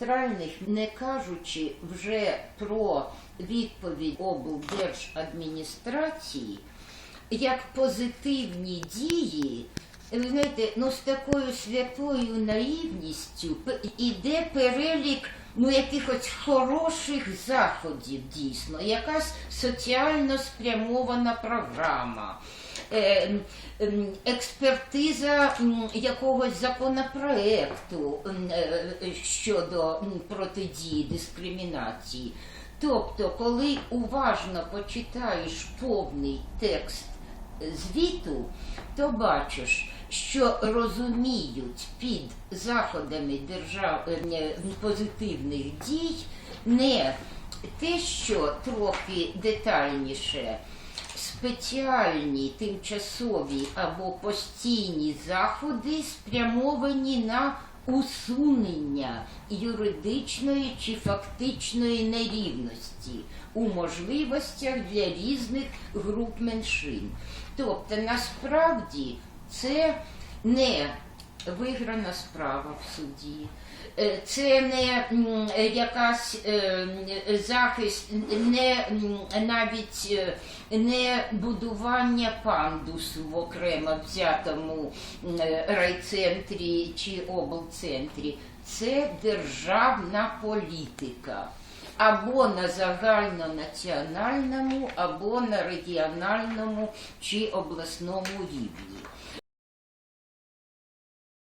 центральних, не кажучи вже про відповідь облдержадміністрації, як позитивні дії, ви знаєте, ну з такою святою наївністю іде перелік ну, якихось хороших заходів дійсно, якась соціально спрямована програма. Е, експертиза якогось законопроекту е, щодо протидії дискримінації. Тобто, коли уважно почитаєш повний текст звіту, то бачиш, що розуміють під заходами держав е, позитивних дій не те, що трохи детальніше спеціальні тимчасові або постійні заходи спрямовані на усунення юридичної чи фактичної нерівності у можливостях для різних груп меншин. Тобто, насправді це не виграна справа в суді. Е, Це не якась е, захист, не навіть е, не будування пандусу в окремо взятому райцентрі чи облцентрі. Це державна політика. Або на загальнонаціональному, або на регіональному чи обласному рівні.